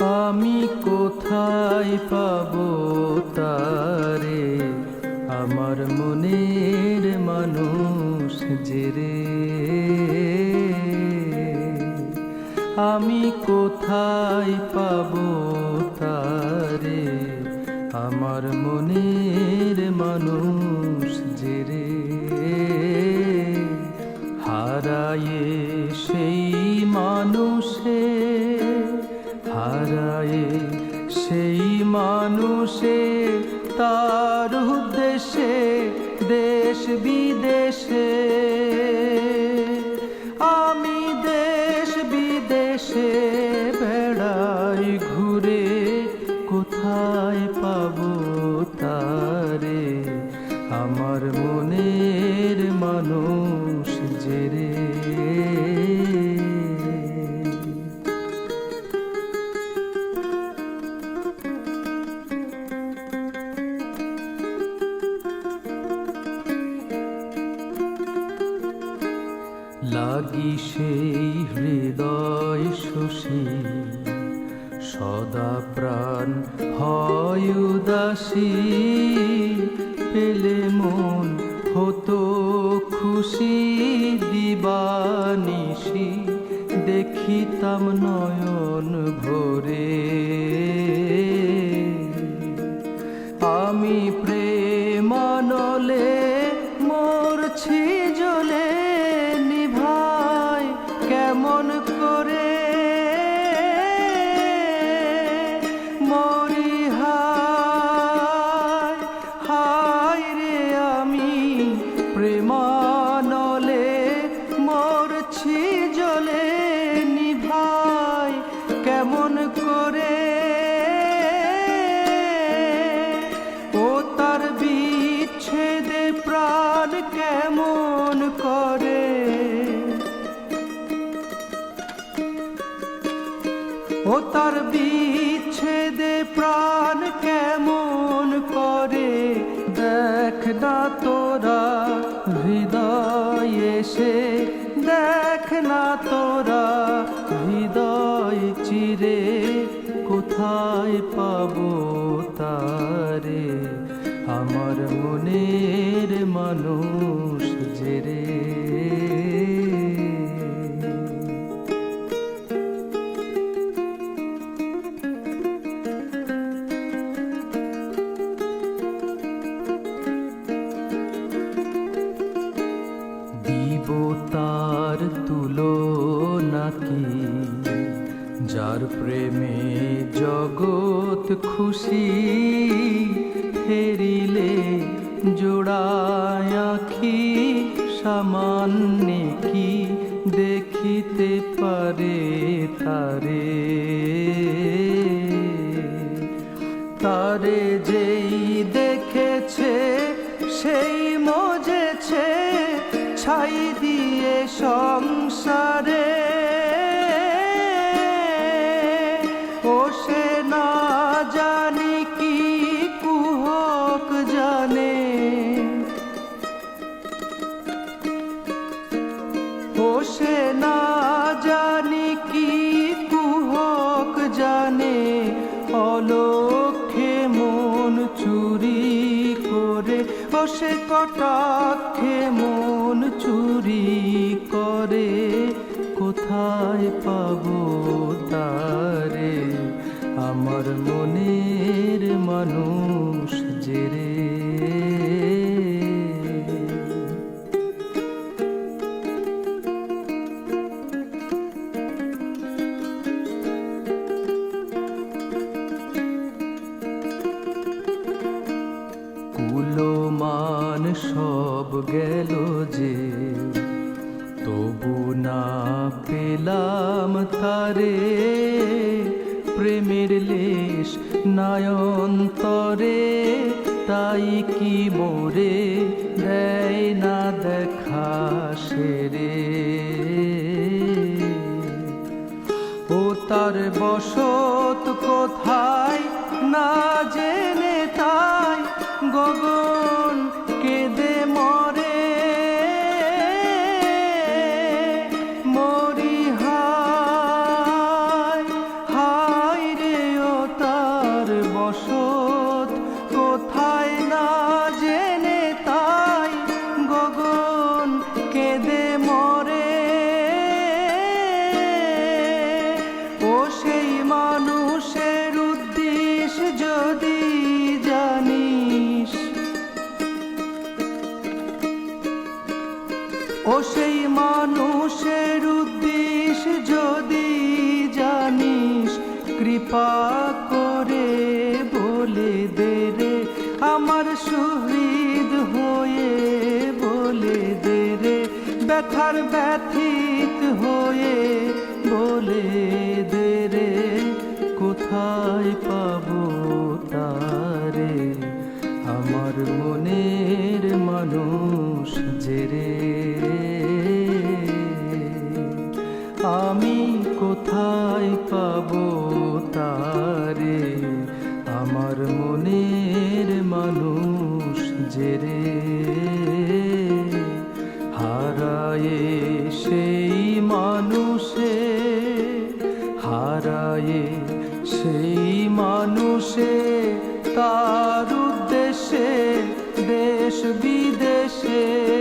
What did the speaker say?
আমি কোথায় পাবো তারে? আমার মনের মানুষ যে রে? আমি কোথায় পাবো তারে? আমার মনের হারায়ে সেই মানুষে তার উদ্দেশ্যে দেশ বিদেশে। আমি দেশ বিদেশে লাগি সেই হৃদয় শশী। সদা প্রাণ হয় উদাসী, পেলে মন হতো খুশি, দিবানিশি, দেখিতাম নয়ন ভরে। আমি প্রেমানলে মরছি জলে ও তার বিচ্ছেদে প্রাণ কেমন করে? দেখ না তোরা, হৃদয় এসে দেখ না তোরা, হৃদয় চিরে কোথায় পাবো তারে? আমার মনের মানুষ দিব তার তুলো নাকি যার প্রেমে জগৎ খুশি ফেরিলে জোড়ায় আখি, সামান্য কি দেখিতে পারে তারে? তারে যেই দেখেছে সেই মজেছে ছাই দিয়ে সংসারে। ও সে না জানি কি কুহক জানে। ও সে না জানি কি কুহক জানে। অলক্ষে সে কটাক্ষে মন চুরি করে। কোথায় পাবো তারে? আমার মনের মানুষ। না পেলাম তারে। প্রেমের লেশ নয়ন্তরে, তাই কি মোরে দেয় না দেখা সেরে? ও তার বসত কোথায় না জেনে তাই গগন কেঁদে যদি জানিস ও সেই মানুষের উদ্দেশ্য যদি জানিস, কৃপা করে বলে দে রে, আমার সুহৃদ হয়ে বলে দে রে, ব্যথার ব্যথিত হয়ে বলে আমি কোথায় পাবো তারে? আমার মনের মানুষ যে রে? হারায়ে সেই মানুষে, হারায়ে সেই মানুষে, তার উদ্দেশ্যে দেশ বিদেশে